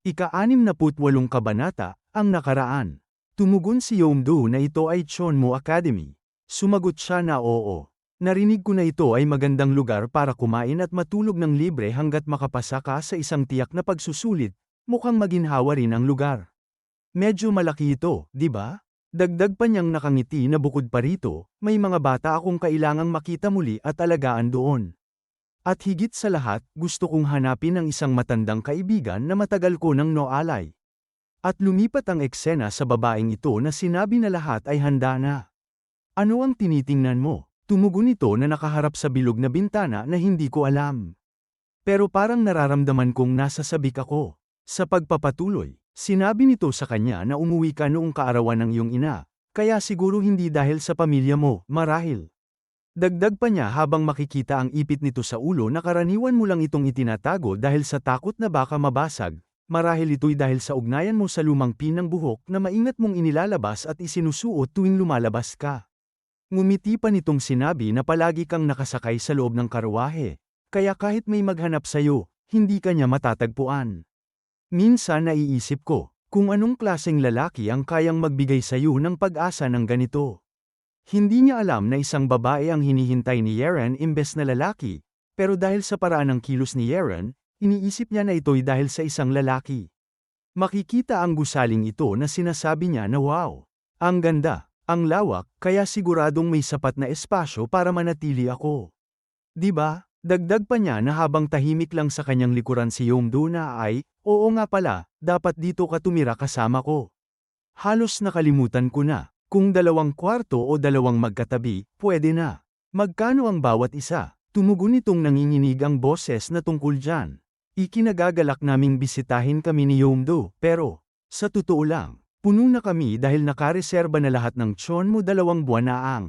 Ika-anim na putwalong kabanata, ang nakaraan. Tumugon si Yomdo na ito ay Chonmo Academy. Sumagot siya na oo. Narinig ko na ito ay magandang lugar para kumain at matulog ng libre hanggat makapasa ka sa isang tiyak na pagsusulit, mukhang maginhawa rin ang lugar. Medyo malaki ito, di ba? Dagdag pa niyang nakangiti na bukod pa rito, may mga bata akong kailangang makita muli at alagaan doon. At higit sa lahat, gusto kong hanapin ang isang matandang kaibigan na matagal ko nang noalay. At lumipat ang eksena sa babaeng ito na sinabi na lahat ay handa na. Ano ang tinitingnan mo? Tumugon ito na nakaharap sa bilog na bintana na hindi ko alam. Pero parang nararamdaman kong nasa sabik ako. Sa pagpapatuloy, sinabi nito sa kanya na umuwi ka noong kaarawan ng iyong ina, kaya siguro hindi dahil sa pamilya mo, marahil. Dagdag pa niya habang makikita ang ipit nito sa ulo na karaniwan mo lang itong itinatago dahil sa takot na baka mabasag, marahil ito'y dahil sa ugnayan mo sa lumang pin ng buhok na maingat mong inilalabas at isinusuot tuwing lumalabas ka. Ngumiti pa nitong sinabi na palagi kang nakasakay sa loob ng karwahe, kaya kahit may maghanap sa'yo, hindi ka niya matatagpuan. Minsan naiisip ko, kung anong klaseng lalaki ang kayang magbigay sa'yo ng pag-asa ng ganito. Hindi niya alam na isang babae ang hinihintay ni Yeren imbes na lalaki, pero dahil sa paraan ng kilos ni Yeren, iniisip niya na ito'y dahil sa isang lalaki. Makikita ang gusaling ito na sinasabi niya na wow, ang ganda, ang lawak, kaya siguradong may sapat na espasyo para manatili ako. Di ba? Dagdag pa niya na habang tahimik lang sa kanyang likuran si Yomdo na ay, oo nga pala, dapat dito ka tumira kasama ko. Halos nakalimutan ko na, kung dalawang kwarto o dalawang magkatabi, pwede na. Magkano ang bawat isa? Tumugon itong nanginginig ang boses na tungkol dyan. Ikinagagalak naming bisitahin kami ni Yomdo, pero, sa totoo lang, Puno na kami dahil nakareserba na lahat ng tson mo dalawang buwan na ang.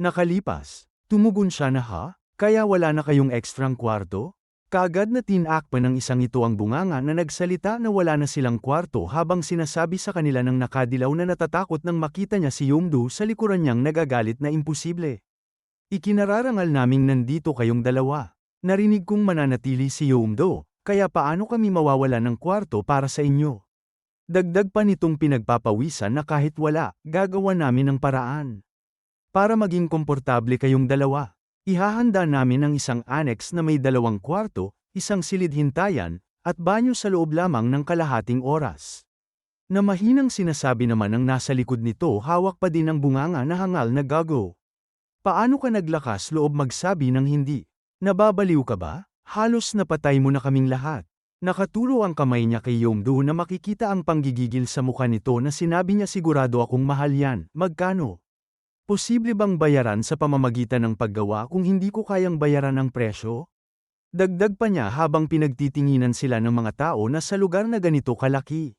Nakalipas, tumugon siya na ha, kaya wala na kayong ekstrang kwarto? Kaagad na tinakpan ng isang ito ang bunganga na nagsalita na wala na silang kwarto habang sinasabi sa kanila ng nakadilaw na natatakot nang makita niya si Yomdo sa likuran niyang nagagalit na imposible. Ikinararangal naming nandito kayong dalawa. Narinig kong mananatili si Yomdo, kaya paano kami mawawala ng kwarto para sa inyo? Dagdag pa nitong pinagpapawisan na kahit wala, gagawa namin ng paraan. Para maging komportable kayong dalawa, ihahanda namin ang isang annex na may dalawang kwarto, isang silid hintayan, at banyo sa loob lamang ng kalahating oras. Na mahinang sinasabi naman ang nasa likod nito hawak pa din ang bunganga na hangal na gago. Paano ka naglakas loob magsabi ng hindi? Nababaliw ka ba? Halos napatay mo na kaming lahat. Nakaturo ang kamay niya kay Yomdo na makikita ang panggigigil sa mukha nito na sinabi niya sigurado akong mahal yan, magkano? Posible bang bayaran sa pamamagitan ng paggawa kung hindi ko kayang bayaran ang presyo? Dagdag pa niya habang pinagtitinginan sila ng mga tao na sa lugar na ganito kalaki.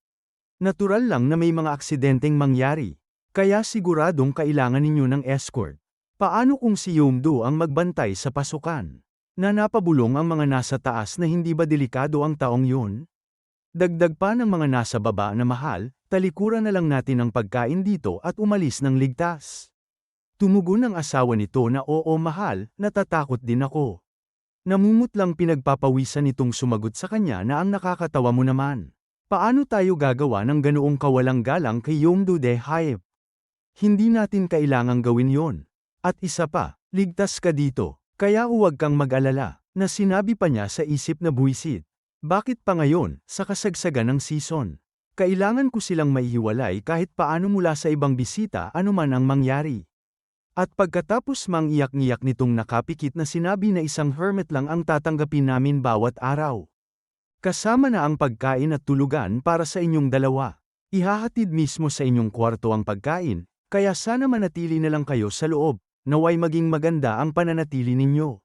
Natural lang na may mga aksidenteng mangyari, kaya siguradong kailangan ninyo ng escort. Paano kung si Yomdo ang magbantay sa pasukan? na napabulong ang mga nasa taas na hindi ba delikado ang taong yun? Dagdag pa ng mga nasa baba na mahal, talikuran na lang natin ang pagkain dito at umalis ng ligtas. Tumugon ang asawa nito na oo mahal, natatakot din ako. Namumut lang pinagpapawisan nitong sumagot sa kanya na ang nakakatawa mo naman. Paano tayo gagawa ng ganoong kawalang galang kay Yomdo de Haep? Hindi natin kailangang gawin yon. At isa pa, ligtas ka dito. Kaya huwag kang mag-alala, na sinabi pa niya sa isip na buwisit. Bakit pa ngayon, sa kasagsagan ng season? Kailangan ko silang maihiwalay kahit paano mula sa ibang bisita anuman ang mangyari. At pagkatapos mang iyak-ngiyak nitong nakapikit na sinabi na isang hermit lang ang tatanggapin namin bawat araw. Kasama na ang pagkain at tulugan para sa inyong dalawa. Ihahatid mismo sa inyong kwarto ang pagkain, kaya sana manatili na lang kayo sa loob naway maging maganda ang pananatili ninyo.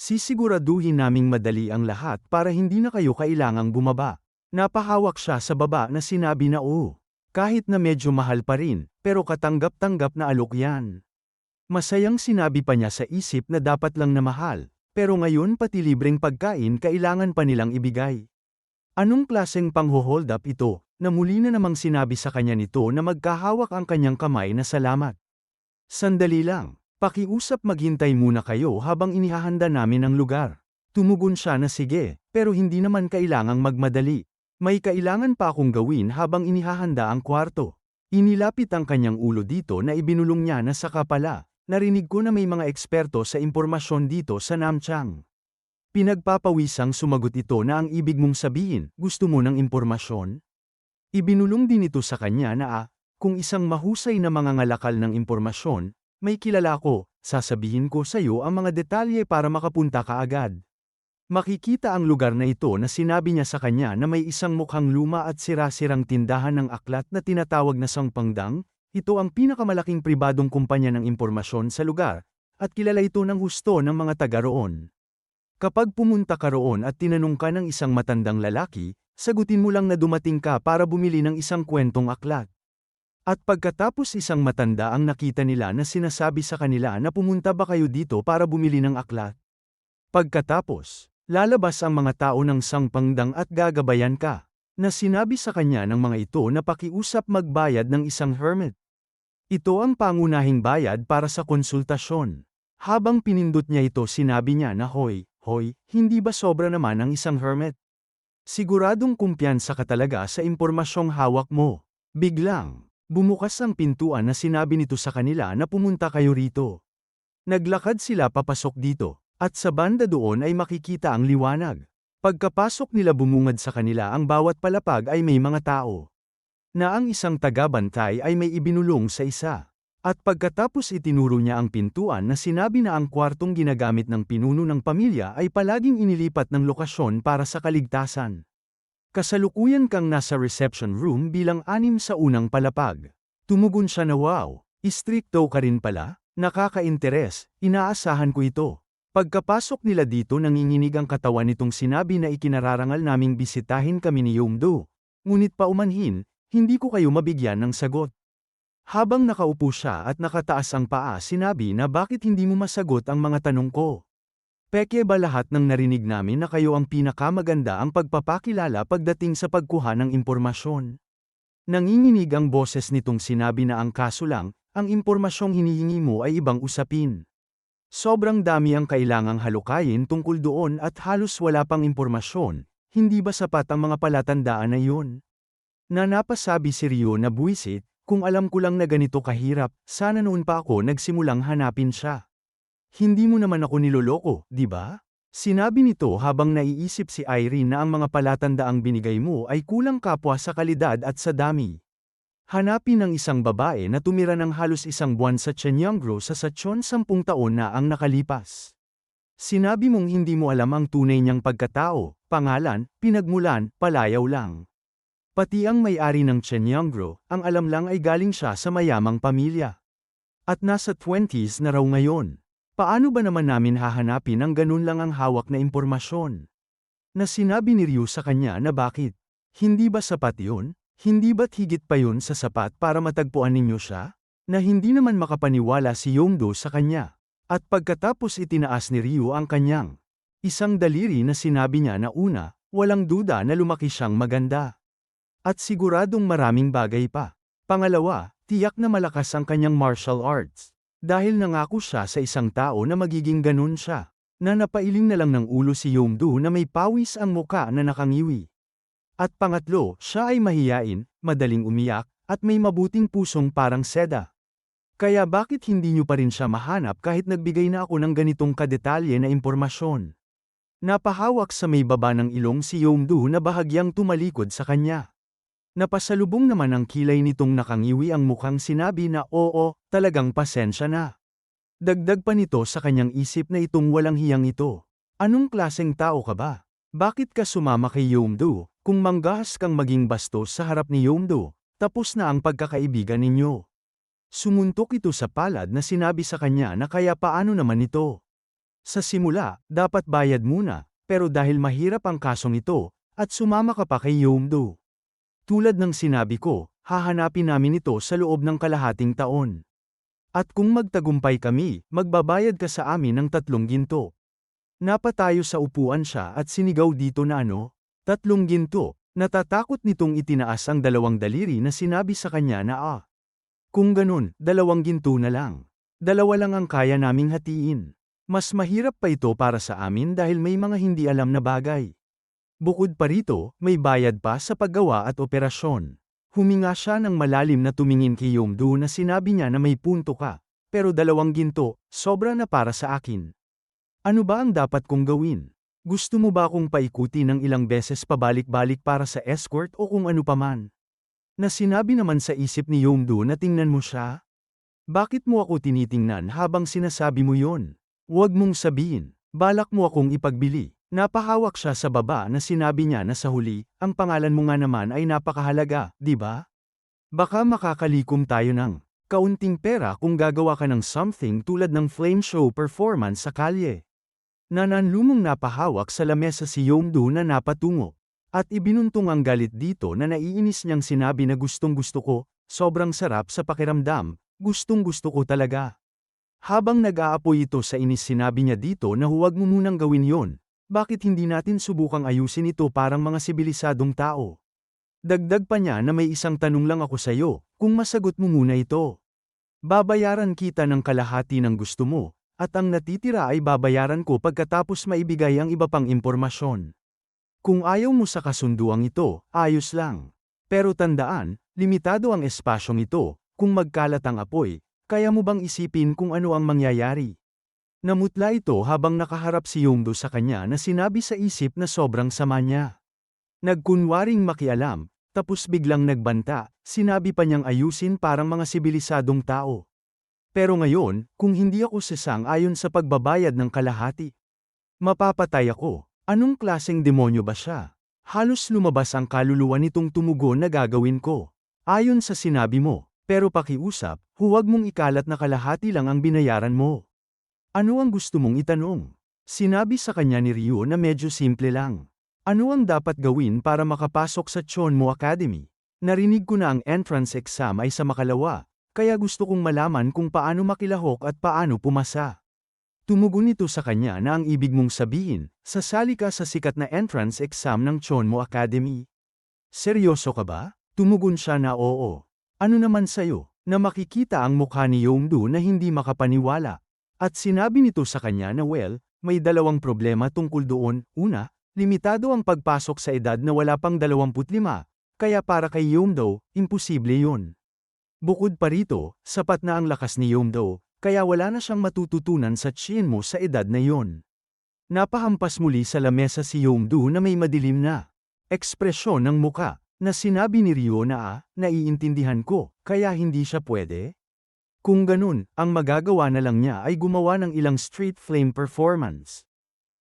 Sisiguraduhin naming madali ang lahat para hindi na kayo kailangang bumaba. Napahawak siya sa baba na sinabi na oo. Kahit na medyo mahal pa rin, pero katanggap-tanggap na alok yan. Masayang sinabi pa niya sa isip na dapat lang na mahal, pero ngayon pati libreng pagkain kailangan pa nilang ibigay. Anong klaseng pangho-hold up ito, na muli na namang sinabi sa kanya nito na magkahawak ang kanyang kamay na salamat. Sandali lang, Pakiusap maghintay muna kayo habang inihahanda namin ang lugar. Tumugon siya na sige, pero hindi naman kailangang magmadali. May kailangan pa akong gawin habang inihahanda ang kwarto. Inilapit ang kanyang ulo dito na ibinulong niya na saka pala, narinig ko na may mga eksperto sa impormasyon dito sa Namchang. Pinagpapawisang sumagot ito na ang ibig mong sabihin, gusto mo ng impormasyon? Ibinulong din ito sa kanya na ah, kung isang mahusay na mga ngalakal ng impormasyon, may kilala ko, sasabihin ko sa iyo ang mga detalye para makapunta ka agad. Makikita ang lugar na ito na sinabi niya sa kanya na may isang mukhang luma at sira-sirang tindahan ng aklat na tinatawag na Sangpangdang, ito ang pinakamalaking pribadong kumpanya ng impormasyon sa lugar, at kilala ito ng husto ng mga taga roon. Kapag pumunta ka roon at tinanong ka ng isang matandang lalaki, sagutin mo lang na dumating ka para bumili ng isang kwentong aklat. At pagkatapos isang matanda ang nakita nila na sinasabi sa kanila na pumunta ba kayo dito para bumili ng aklat. Pagkatapos, lalabas ang mga tao ng sangpangdang at gagabayan ka, na sinabi sa kanya ng mga ito na pakiusap magbayad ng isang hermit. Ito ang pangunahing bayad para sa konsultasyon. Habang pinindot niya ito sinabi niya na hoy, hoy, hindi ba sobra naman ang isang hermit? Siguradong kumpiyansa ka talaga sa impormasyong hawak mo. Biglang, Bumukas ang pintuan na sinabi nito sa kanila na pumunta kayo rito. Naglakad sila papasok dito, at sa banda doon ay makikita ang liwanag. Pagkapasok nila bumungad sa kanila ang bawat palapag ay may mga tao. Na ang isang tagabantay ay may ibinulong sa isa. At pagkatapos itinuro niya ang pintuan na sinabi na ang kwartong ginagamit ng pinuno ng pamilya ay palaging inilipat ng lokasyon para sa kaligtasan. Kasalukuyan kang nasa reception room bilang anim sa unang palapag. Tumugon siya na wow, istrikto ka rin pala, nakaka-interes, inaasahan ko ito. Pagkapasok nila dito nanginginig ang katawan nitong sinabi na ikinararangal naming bisitahin kami ni Yumdo. Ngunit paumanhin, hindi ko kayo mabigyan ng sagot. Habang nakaupo siya at nakataas ang paa sinabi na bakit hindi mo masagot ang mga tanong ko. Peke ba lahat ng narinig namin na kayo ang pinakamaganda ang pagpapakilala pagdating sa pagkuha ng impormasyon? Nanginginig ang boses nitong sinabi na ang kaso lang, ang impormasyong hinihingi mo ay ibang usapin. Sobrang dami ang kailangang halukayin tungkol doon at halos wala pang impormasyon, hindi ba sapat ang mga palatandaan na yun? Na napasabi si Rio na buwisit, kung alam ko lang na ganito kahirap, sana noon pa ako nagsimulang hanapin siya. Hindi mo naman ako niloloko, di ba? Sinabi nito habang naiisip si Irene na ang mga palatandaang binigay mo ay kulang kapwa sa kalidad at sa dami. Hanapin ng isang babae na tumira ng halos isang buwan sa Chenyangro sa Sachon sampung taon na ang nakalipas. Sinabi mong hindi mo alam ang tunay niyang pagkatao, pangalan, pinagmulan, palayaw lang. Pati ang may-ari ng Chenyangro, ang alam lang ay galing siya sa mayamang pamilya. At nasa 20s na raw ngayon. Paano ba naman namin hahanapin ang ganun lang ang hawak na impormasyon? Na sinabi ni Ryu sa kanya na bakit? Hindi ba sapat yun? Hindi ba't higit pa yun sa sapat para matagpuan ninyo siya? Na hindi naman makapaniwala si Yongdo sa kanya. At pagkatapos itinaas ni Ryu ang kanyang isang daliri na sinabi niya na una, walang duda na lumaki siyang maganda. At siguradong maraming bagay pa. Pangalawa, tiyak na malakas ang kanyang martial arts. Dahil nangako siya sa isang tao na magiging ganun siya, na napailing na lang ng ulo si Yomdu na may pawis ang muka na nakangiwi. At pangatlo, siya ay mahiyain, madaling umiyak, at may mabuting pusong parang seda. Kaya bakit hindi niyo pa rin siya mahanap kahit nagbigay na ako ng ganitong kadetalye na impormasyon? Napahawak sa may baba ng ilong si Yomdu na bahagyang tumalikod sa kanya. Napasalubong naman ang kilay nitong nakangiwi ang mukhang sinabi na oo, talagang pasensya na. Dagdag pa nito sa kanyang isip na itong walang hiyang ito. Anong klaseng tao ka ba? Bakit ka sumama kay Yomdo, kung manggahas kang maging bastos sa harap ni Yomdo, tapos na ang pagkakaibigan ninyo? Sumuntok ito sa palad na sinabi sa kanya na kaya paano naman ito? Sa simula, dapat bayad muna, pero dahil mahirap ang kasong ito, at sumama ka pa kay Yomdo. Tulad ng sinabi ko, hahanapin namin ito sa loob ng kalahating taon. At kung magtagumpay kami, magbabayad ka sa amin ng tatlong ginto. Napatayo sa upuan siya at sinigaw dito na ano, tatlong ginto, natatakot nitong itinaas ang dalawang daliri na sinabi sa kanya na ah. Kung ganun, dalawang ginto na lang. Dalawa lang ang kaya naming hatiin. Mas mahirap pa ito para sa amin dahil may mga hindi alam na bagay. Bukod pa rito, may bayad pa sa paggawa at operasyon. Huminga siya ng malalim na tumingin kay Yomdu na sinabi niya na may punto ka, pero dalawang ginto, sobra na para sa akin. Ano ba ang dapat kong gawin? Gusto mo ba akong paikuti ng ilang beses pabalik-balik para sa escort o kung ano paman? Na sinabi naman sa isip ni Yomdu na tingnan mo siya? Bakit mo ako tinitingnan habang sinasabi mo yon? Huwag mong sabihin, balak mo akong ipagbili. Napahawak siya sa baba na sinabi niya na sa huli, ang pangalan mo nga naman ay napakahalaga, di ba? Baka makakalikom tayo ng kaunting pera kung gagawa ka ng something tulad ng flame show performance sa kalye. Nananlumong napahawak sa lamesa si Yongdu na napatungo. At ibinuntong ang galit dito na naiinis niyang sinabi na gustong gusto ko, sobrang sarap sa pakiramdam, gustong gusto ko talaga. Habang nag-aapoy ito sa inis sinabi niya dito na huwag mo munang gawin yon, bakit hindi natin subukang ayusin ito parang mga sibilisadong tao? Dagdag pa niya na may isang tanong lang ako sa iyo, kung masagot mo muna ito. Babayaran kita ng kalahati ng gusto mo, at ang natitira ay babayaran ko pagkatapos maibigay ang iba pang impormasyon. Kung ayaw mo sa kasunduang ito, ayos lang. Pero tandaan, limitado ang espasyong ito, kung magkalat ang apoy, kaya mo bang isipin kung ano ang mangyayari? Namutla ito habang nakaharap si Yongdo sa kanya na sinabi sa isip na sobrang sama niya. Nagkunwaring makialam, tapos biglang nagbanta, sinabi pa niyang ayusin parang mga sibilisadong tao. Pero ngayon, kung hindi ako sesang ayon sa pagbabayad ng kalahati, mapapatay ako. Anong klaseng demonyo ba siya? Halos lumabas ang kaluluwa nitong tumugon na gagawin ko. Ayon sa sinabi mo, pero pakiusap, huwag mong ikalat na kalahati lang ang binayaran mo. Ano ang gusto mong itanong? Sinabi sa kanya ni Ryu na medyo simple lang. Ano ang dapat gawin para makapasok sa Chonmo Academy? Narinig ko na ang entrance exam ay sa makalawa, kaya gusto kong malaman kung paano makilahok at paano pumasa. Tumugon ito sa kanya na ang ibig mong sabihin, sasali ka sa sikat na entrance exam ng Chonmo Academy. Seryoso ka ba? Tumugon siya na oo. Ano naman sayo, na makikita ang mukha ni Yongdu na hindi makapaniwala. At sinabi nito sa kanya na well, may dalawang problema tungkol doon. Una, limitado ang pagpasok sa edad na wala pang 25, kaya para kay Yomdo, imposible yun. Bukod pa rito, sapat na ang lakas ni Yomdo, kaya wala na siyang matututunan sa Chien mo sa edad na yon. Napahampas muli sa lamesa si Yomdo na may madilim na ekspresyon ng muka, na sinabi ni Ryo na ah, naiintindihan ko, kaya hindi siya pwede? Kung ganun, ang magagawa na lang niya ay gumawa ng ilang street flame performance.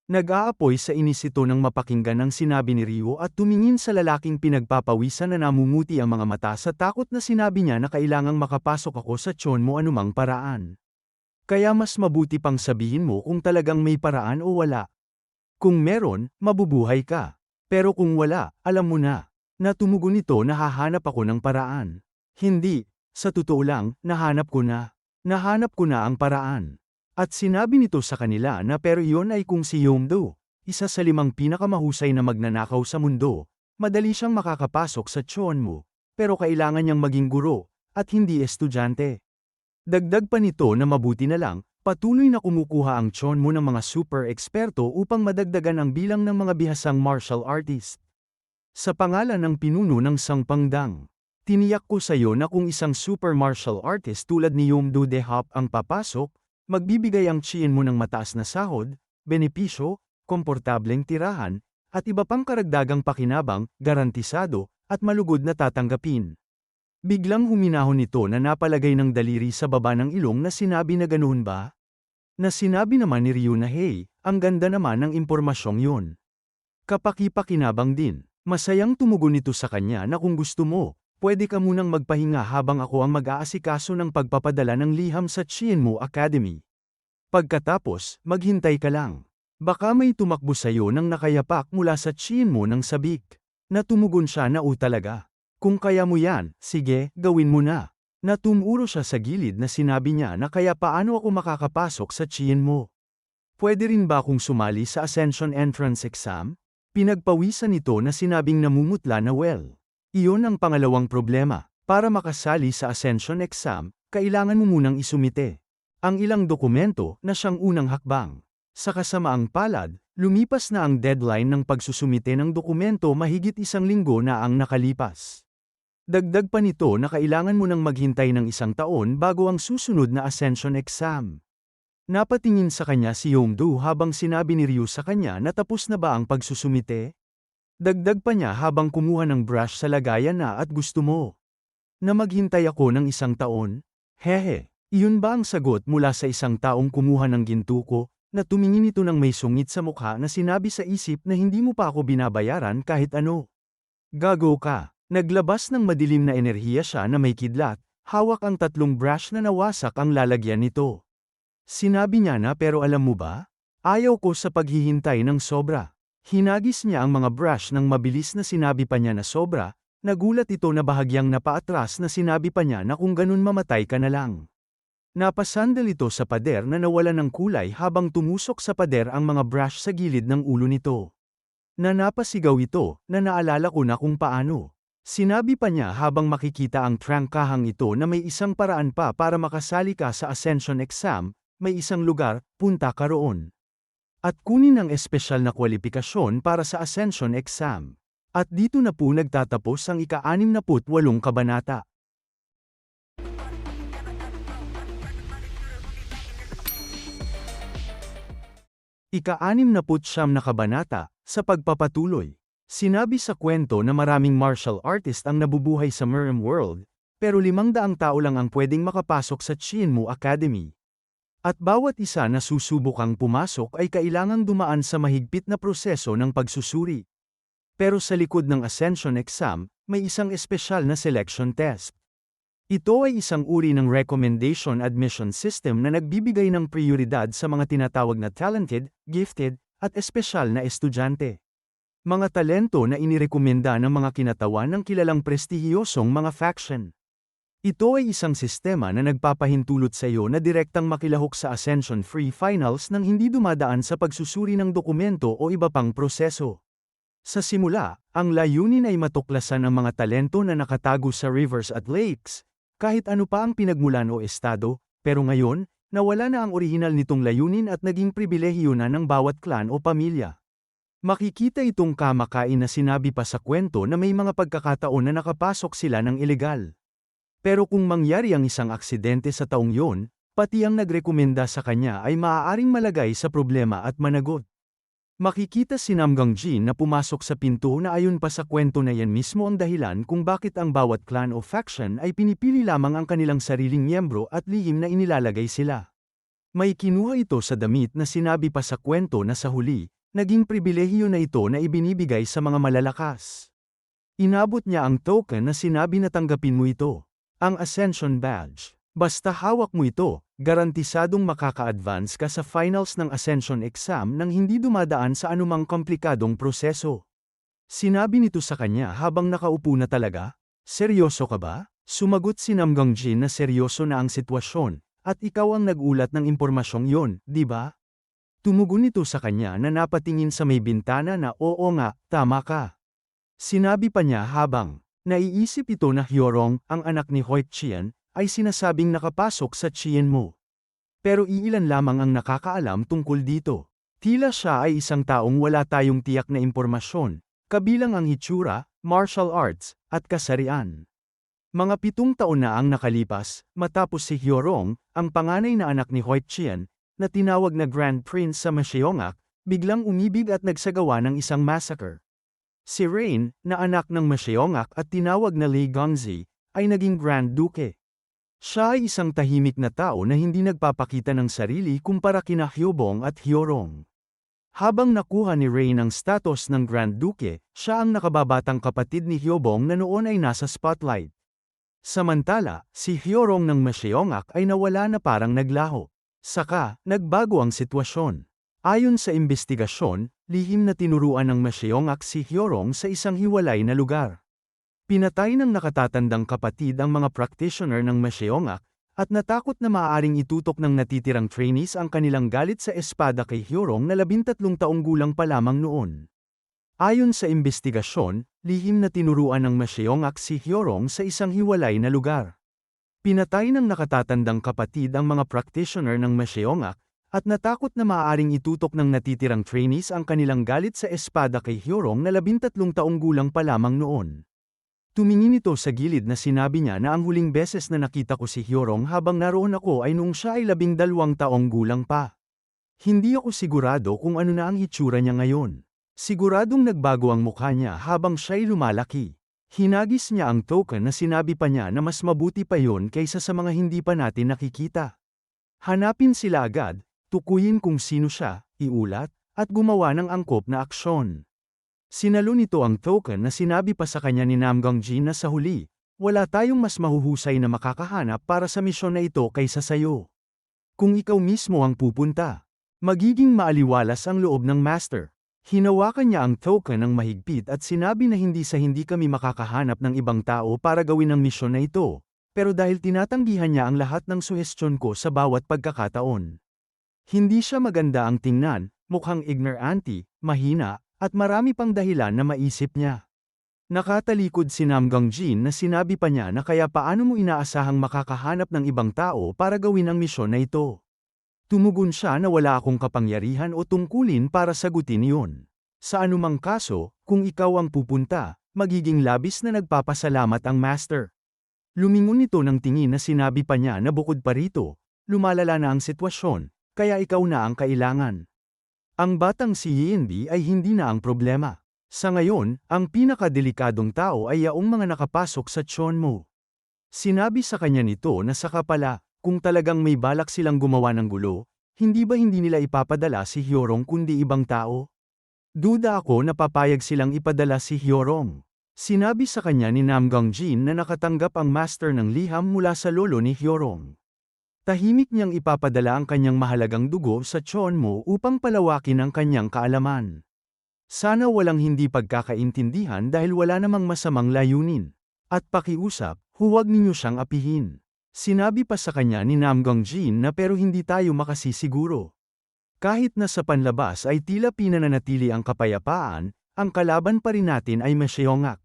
Nag-aapoy sa inis ito ng mapakinggan ang sinabi ni Rio at tumingin sa lalaking pinagpapawisan na namumuti ang mga mata sa takot na sinabi niya na kailangang makapasok ako sa tson mo anumang paraan. Kaya mas mabuti pang sabihin mo kung talagang may paraan o wala. Kung meron, mabubuhay ka. Pero kung wala, alam mo na. Na tumugon ito na hahanap ako ng paraan. Hindi, sa totoo lang, nahanap ko na. Nahanap ko na ang paraan. At sinabi nito sa kanila na pero iyon ay kung si Yomdo, isa sa limang pinakamahusay na magnanakaw sa mundo, madali siyang makakapasok sa mo, pero kailangan niyang maging guro, at hindi estudyante. Dagdag pa nito na mabuti na lang, patuloy na kumukuha ang mo ng mga super eksperto upang madagdagan ang bilang ng mga bihasang martial artist. Sa pangalan ng pinuno ng Sangpangdang. Tiniyak ko sa iyo na kung isang super martial artist tulad ni Yomdo de Hop ang papasok, magbibigay ang chiin mo ng mataas na sahod, benepisyo, komportableng tirahan, at iba pang karagdagang pakinabang, garantisado, at malugod na tatanggapin. Biglang huminahon nito na napalagay ng daliri sa baba ng ilong na sinabi na ganoon ba? Na sinabi naman ni Ryu na hey, ang ganda naman ng impormasyong yun. Kapaki-pakinabang din, masayang tumugon nito sa kanya na kung gusto mo, pwede ka munang magpahinga habang ako ang mag-aasikaso ng pagpapadala ng liham sa Chienmo Academy. Pagkatapos, maghintay ka lang. Baka may tumakbo sa iyo ng nakayapak mula sa Chienmo ng sabik. Natumugon siya na o talaga. Kung kaya mo yan, sige, gawin mo na. Natumuro siya sa gilid na sinabi niya na kaya paano ako makakapasok sa Chienmo. Pwede rin ba akong sumali sa Ascension Entrance Exam? Pinagpawisan nito na sinabing namumutla na well. Iyon ang pangalawang problema. Para makasali sa Ascension exam, kailangan mo munang isumite ang ilang dokumento na siyang unang hakbang. Sa kasamaang palad, Lumipas na ang deadline ng pagsusumite ng dokumento mahigit isang linggo na ang nakalipas. Dagdag pa nito na kailangan mo nang maghintay ng isang taon bago ang susunod na ascension exam. Napatingin sa kanya si Yongdu habang sinabi ni Ryu sa kanya na tapos na ba ang pagsusumite? Dagdag pa niya habang kumuha ng brush sa lagayan na at gusto mo. Na maghintay ako ng isang taon? Hehe, iyon ba ang sagot mula sa isang taong kumuha ng gintuko, na tumingin ito ng may sungit sa mukha na sinabi sa isip na hindi mo pa ako binabayaran kahit ano? Gago ka. Naglabas ng madilim na enerhiya siya na may kidlat, hawak ang tatlong brush na nawasak ang lalagyan nito. Sinabi niya na pero alam mo ba? Ayaw ko sa paghihintay ng sobra. Hinagis niya ang mga brush ng mabilis na sinabi pa niya na sobra, nagulat ito na bahagyang napaatras na sinabi pa niya na kung ganun mamatay ka na lang. Napasandal ito sa pader na nawala ng kulay habang tumusok sa pader ang mga brush sa gilid ng ulo nito. Na napasigaw ito, na naalala ko na kung paano. Sinabi pa niya habang makikita ang trangkahang ito na may isang paraan pa para makasali ka sa Ascension exam, may isang lugar, punta ka roon. At kunin ang espesyal na kwalifikasyon para sa Ascension exam. At dito na po nagtatapos ang ika-68 kabanata. Ika-69 na kabanata, sa pagpapatuloy. Sinabi sa kwento na maraming martial artist ang nabubuhay sa Mirim World, pero limang daang tao lang ang pwedeng makapasok sa Shinmu Academy. At bawat isa na susubukang pumasok ay kailangang dumaan sa mahigpit na proseso ng pagsusuri. Pero sa likod ng Ascension exam, may isang espesyal na selection test. Ito ay isang uri ng recommendation admission system na nagbibigay ng prioridad sa mga tinatawag na talented, gifted, at espesyal na estudyante. Mga talento na inirekomenda ng mga kinatawan ng kilalang prestihiyosong mga faction. Ito ay isang sistema na nagpapahintulot sa iyo na direktang makilahok sa Ascension Free Finals nang hindi dumadaan sa pagsusuri ng dokumento o iba pang proseso. Sa simula, ang layunin ay matuklasan ang mga talento na nakatago sa rivers at lakes, kahit ano pa ang pinagmulan o estado, pero ngayon, nawala na ang orihinal nitong layunin at naging pribilehiyo na ng bawat klan o pamilya. Makikita itong kamakain na sinabi pa sa kwento na may mga pagkakataon na nakapasok sila ng ilegal. Pero kung mangyari ang isang aksidente sa taong yon, pati ang nagrekomenda sa kanya ay maaaring malagay sa problema at managot. Makikita si Namgang Jin na pumasok sa pinto na ayon pa sa kwento na yan mismo ang dahilan kung bakit ang bawat clan o faction ay pinipili lamang ang kanilang sariling miyembro at lihim na inilalagay sila. May kinuha ito sa damit na sinabi pa sa kwento na sa huli, naging pribilehiyo na ito na ibinibigay sa mga malalakas. Inabot niya ang token na sinabi na tanggapin mo ito, ang Ascension Badge. Basta hawak mo ito, garantisadong makaka-advance ka sa finals ng Ascension exam nang hindi dumadaan sa anumang komplikadong proseso. Sinabi nito sa kanya habang nakaupo na talaga, Seryoso ka ba? Sumagot si Namgang Jin na seryoso na ang sitwasyon, at ikaw ang nagulat ng impormasyong yon, di ba? Tumugon ito sa kanya na napatingin sa may bintana na oo nga, tama ka. Sinabi pa niya habang, naiisip ito na Hyorong, ang anak ni Hoik Chien, ay sinasabing nakapasok sa Chien mo. Pero iilan lamang ang nakakaalam tungkol dito. Tila siya ay isang taong wala tayong tiyak na impormasyon, kabilang ang hitsura, martial arts, at kasarian. Mga pitong taon na ang nakalipas, matapos si Hyorong, ang panganay na anak ni Hoik Chien, na tinawag na Grand Prince sa Masyeongak, biglang umibig at nagsagawa ng isang massacre. Si Rain, na anak ng Masyeongak at tinawag na Lee Gongzi, ay naging Grand Duke. Siya ay isang tahimik na tao na hindi nagpapakita ng sarili kumpara kina Hyobong at Hyorong. Habang nakuha ni Rain ang status ng Grand Duke, siya ang nakababatang kapatid ni Hyobong na noon ay nasa spotlight. Samantala, si Hyorong ng Masyeongak ay nawala na parang naglaho. Saka, nagbago ang sitwasyon. Ayon sa investigasyon, lihim na tinuruan ng Masyeongak si Hyorong sa isang hiwalay na lugar. Pinatay ng nakatatandang kapatid ang mga practitioner ng Masyeongak, at natakot na maaaring itutok ng natitirang trainees ang kanilang galit sa espada kay Hyorong na labintatlong taong gulang pa lamang noon. Ayon sa investigasyon, lihim na tinuruan ng Masyeongak si Hyorong sa isang hiwalay na lugar. Pinatay ng nakatatandang kapatid ang mga practitioner ng Masyeongak, at natakot na maaaring itutok ng natitirang trainees ang kanilang galit sa espada kay Hyorong na labintatlong taong gulang pa lamang noon. Tumingin ito sa gilid na sinabi niya na ang huling beses na nakita ko si Hyorong habang naroon ako ay nung siya ay labing dalawang taong gulang pa. Hindi ako sigurado kung ano na ang hitsura niya ngayon. Siguradong nagbago ang mukha niya habang siya'y lumalaki. Hinagis niya ang token na sinabi pa niya na mas mabuti pa yon kaysa sa mga hindi pa natin nakikita. Hanapin sila agad, tukuyin kung sino siya, iulat, at gumawa ng angkop na aksyon. Sinalo nito ang token na sinabi pa sa kanya ni Namgang Jin na sa huli, wala tayong mas mahuhusay na makakahanap para sa misyon na ito kaysa sayo. Kung ikaw mismo ang pupunta, magiging maaliwalas ang loob ng master. Hinawakan niya ang token ng mahigpit at sinabi na hindi sa hindi kami makakahanap ng ibang tao para gawin ang misyon na ito, pero dahil tinatanggihan niya ang lahat ng suhestyon ko sa bawat pagkakataon. Hindi siya maganda ang tingnan, mukhang ignorante, mahina, at marami pang dahilan na maisip niya. Nakatalikod si Namgang Jin na sinabi pa niya na kaya paano mo inaasahang makakahanap ng ibang tao para gawin ang misyon na ito. Tumugon siya na wala akong kapangyarihan o tungkulin para sagutin iyon. Sa anumang kaso, kung ikaw ang pupunta, magiging labis na nagpapasalamat ang master. Lumingon ito ng tingin na sinabi pa niya na bukod pa rito, lumalala na ang sitwasyon, kaya ikaw na ang kailangan. Ang batang si Yinbi ay hindi na ang problema. Sa ngayon, ang pinakadelikadong tao ay yaong mga nakapasok sa mo. Sinabi sa kanya nito na saka pala, kung talagang may balak silang gumawa ng gulo, hindi ba hindi nila ipapadala si Hyorong kundi ibang tao? Duda ako na papayag silang ipadala si Hyorong. Sinabi sa kanya ni Namgang Jin na nakatanggap ang master ng liham mula sa lolo ni Hyorong. Tahimik niyang ipapadala ang kanyang mahalagang dugo sa tiyon mo upang palawakin ang kanyang kaalaman. Sana walang hindi pagkakaintindihan dahil wala namang masamang layunin. At pakiusap, huwag ninyo siyang apihin. Sinabi pa sa kanya ni Namgang Jin na pero hindi tayo makasisiguro. Kahit na sa panlabas ay tila pinananatili ang kapayapaan, ang kalaban pa rin natin ay masyongak.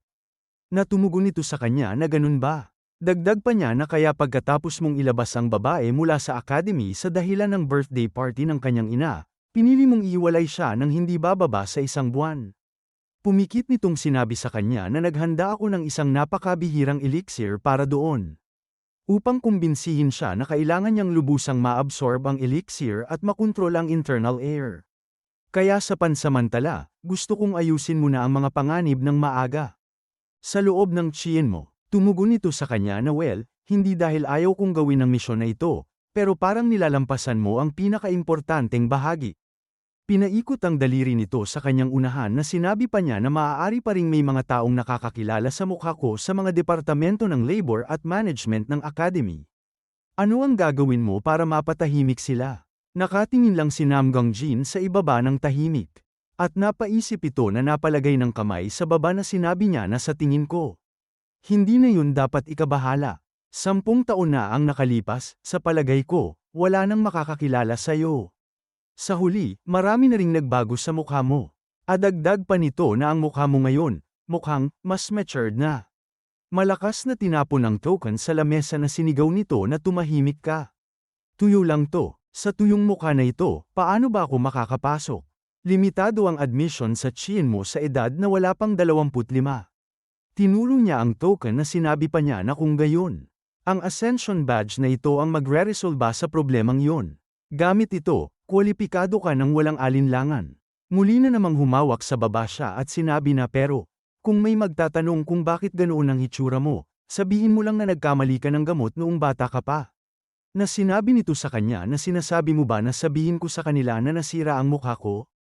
Natumugon ito sa kanya na ganun ba? Dagdag pa niya na kaya pagkatapos mong ilabas ang babae mula sa academy sa dahilan ng birthday party ng kanyang ina, pinili mong iwalay siya ng hindi bababa sa isang buwan. Pumikit nitong sinabi sa kanya na naghanda ako ng isang napakabihirang elixir para doon upang kumbinsihin siya na kailangan niyang lubusang maabsorb ang elixir at makontrol ang internal air. Kaya sa pansamantala, gusto kong ayusin mo na ang mga panganib ng maaga. Sa loob ng chiyen mo, tumugon ito sa kanya na well, hindi dahil ayaw kong gawin ang misyon na ito, pero parang nilalampasan mo ang pinakaimportanteng bahagi. Pinaikot ang daliri nito sa kanyang unahan na sinabi pa niya na maaari pa ring may mga taong nakakakilala sa mukha ko sa mga departamento ng labor at management ng academy. Ano ang gagawin mo para mapatahimik sila? Nakatingin lang si Namgang Jin sa ibaba ng tahimik. At napaisip ito na napalagay ng kamay sa baba na sinabi niya na sa tingin ko. Hindi na yun dapat ikabahala. Sampung taon na ang nakalipas, sa palagay ko, wala nang makakakilala sa'yo. Sa huli, marami na ring nagbago sa mukha mo. Adagdag pa nito na ang mukha mo ngayon, mukhang mas matured na. Malakas na tinapon ang token sa lamesa na sinigaw nito na tumahimik ka. Tuyo lang to, sa tuyong mukha na ito, paano ba ako makakapasok? Limitado ang admission sa chiin mo sa edad na wala pang 25. Tinuro niya ang token na sinabi pa niya na kung gayon. Ang Ascension Badge na ito ang magre-resolba sa problemang yon. Gamit ito, kwalipikado ka ng walang alinlangan. Muli na namang humawak sa baba siya at sinabi na pero, kung may magtatanong kung bakit ganoon ang hitsura mo, sabihin mo lang na nagkamali ka ng gamot noong bata ka pa. Na sinabi nito sa kanya na sinasabi mo ba na sabihin ko sa kanila na nasira ang mukha ko?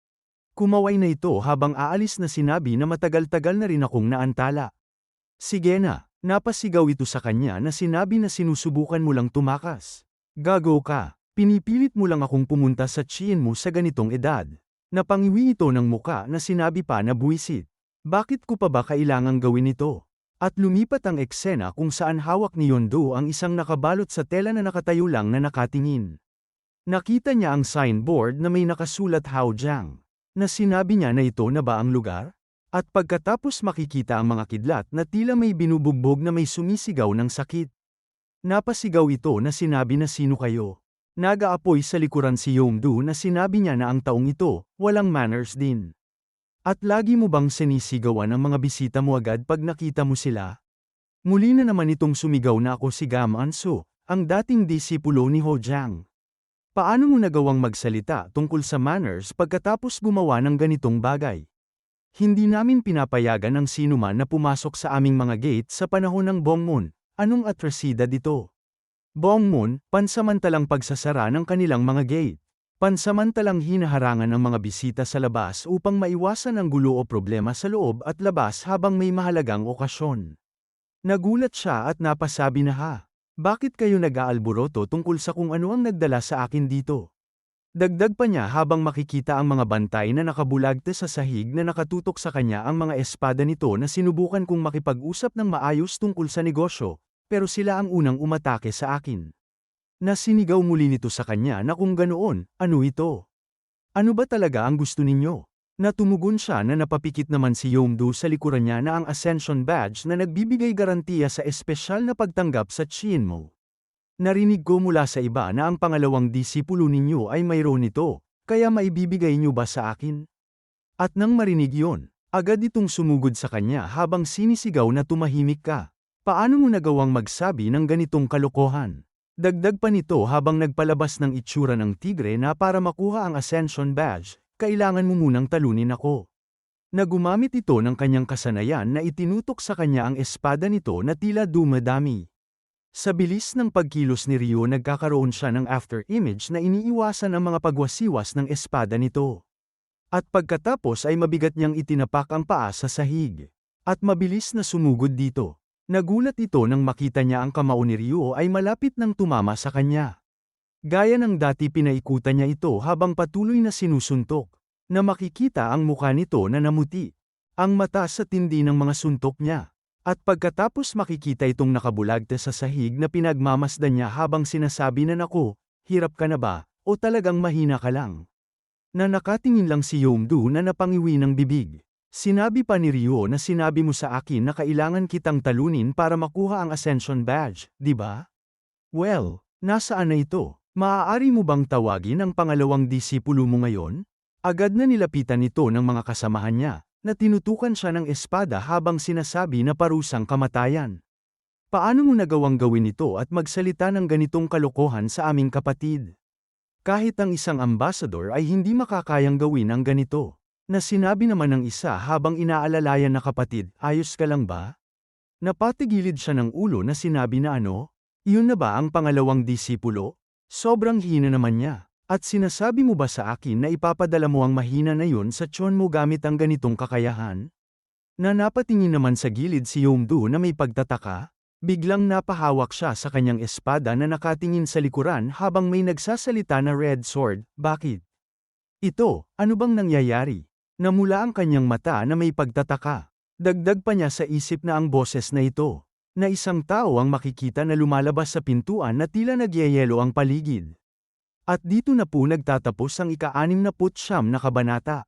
Kumaway na ito habang aalis na sinabi na matagal-tagal na rin akong naantala. Sige na, napasigaw ito sa kanya na sinabi na sinusubukan mo lang tumakas. Gago ka. Pinipilit mo lang akong pumunta sa chiin mo sa ganitong edad. Napangiwi ito ng muka na sinabi pa na buwisit. Bakit ko pa ba kailangang gawin ito? At lumipat ang eksena kung saan hawak ni Yondo ang isang nakabalot sa tela na nakatayo lang na nakatingin. Nakita niya ang signboard na may nakasulat Haojiang, na sinabi niya na ito na ba ang lugar? At pagkatapos makikita ang mga kidlat na tila may binubugbog na may sumisigaw ng sakit. Napasigaw ito na sinabi na sino kayo. Nagaapoy sa likuran si Yongdu na sinabi niya na ang taong ito, walang manners din. At lagi mo bang sinisigawan ang mga bisita mo agad pag nakita mo sila? Muli na naman itong sumigaw na ako si Gam Anso, ang dating disipulo ni Ho Jiang. Paano mo nagawang magsalita tungkol sa manners pagkatapos gumawa ng ganitong bagay? Hindi namin pinapayagan ang sinuman na pumasok sa aming mga gate sa panahon ng Bongmun. Anong atrasida dito? Bongmun, pansamantalang pagsasara ng kanilang mga gate. Pansamantalang hinaharangan ang mga bisita sa labas upang maiwasan ang gulo o problema sa loob at labas habang may mahalagang okasyon. Nagulat siya at napasabi na ha. Bakit kayo nag-aalboroto tungkol sa kung ano ang nagdala sa akin dito? Dagdag pa niya habang makikita ang mga bantay na nakabulagte sa sahig na nakatutok sa kanya ang mga espada nito na sinubukan kong makipag-usap ng maayos tungkol sa negosyo, pero sila ang unang umatake sa akin. Nasinigaw muli nito sa kanya na kung ganoon, ano ito? Ano ba talaga ang gusto ninyo? Natumugon siya na napapikit naman si Yomdu sa likuran niya na ang Ascension Badge na nagbibigay garantiya sa espesyal na pagtanggap sa Chienmo. Narinig ko mula sa iba na ang pangalawang disipulo ninyo ay mayroon nito, kaya maibibigay niyo ba sa akin? At nang marinig yon, agad itong sumugod sa kanya habang sinisigaw na tumahimik ka. Paano mo nagawang magsabi ng ganitong kalokohan? Dagdag pa nito habang nagpalabas ng itsura ng tigre na para makuha ang Ascension Badge, kailangan mo munang talunin ako. Nagumamit ito ng kanyang kasanayan na itinutok sa kanya ang espada nito na tila dumadami. Sa bilis ng pagkilos ni Ryo nagkakaroon siya ng after image na iniiwasan ang mga pagwasiwas ng espada nito. At pagkatapos ay mabigat niyang itinapak ang paa sa sahig. At mabilis na sumugod dito. Nagulat ito nang makita niya ang kamao ni Ryo ay malapit nang tumama sa kanya. Gaya ng dati pinaikutan niya ito habang patuloy na sinusuntok, na makikita ang mukha nito na namuti. Ang mata sa tindi ng mga suntok niya. At pagkatapos makikita itong nakabulagte sa sahig na pinagmamasdan niya habang sinasabi na nako, hirap ka na ba, o talagang mahina ka lang. Na nakatingin lang si Yomdu na napangiwi ng bibig. Sinabi pa ni Ryo na sinabi mo sa akin na kailangan kitang talunin para makuha ang Ascension Badge, di ba? Well, nasaan na ito? Maaari mo bang tawagin ang pangalawang disipulo mo ngayon? Agad na nilapitan ito ng mga kasamahan niya, na tinutukan siya ng espada habang sinasabi na parusang kamatayan. Paano mo nagawang gawin ito at magsalita ng ganitong kalokohan sa aming kapatid? Kahit ang isang ambassador ay hindi makakayang gawin ang ganito. Na sinabi naman ng isa habang inaalalayan na kapatid, ayos ka lang ba? Napatigilid siya ng ulo na sinabi na ano? Iyon na ba ang pangalawang disipulo? Sobrang hina naman niya. At sinasabi mo ba sa akin na ipapadala mo ang mahina na yun sa tiyon mo gamit ang ganitong kakayahan? Na napatingin naman sa gilid si Yomdu na may pagtataka, biglang napahawak siya sa kanyang espada na nakatingin sa likuran habang may nagsasalita na red sword, bakit? Ito, ano bang nangyayari? Namula ang kanyang mata na may pagtataka. Dagdag pa niya sa isip na ang boses na ito, na isang tao ang makikita na lumalabas sa pintuan na tila nagyayelo ang paligid. At dito na po nagtatapos ang ika-anim na putsyam na kabanata.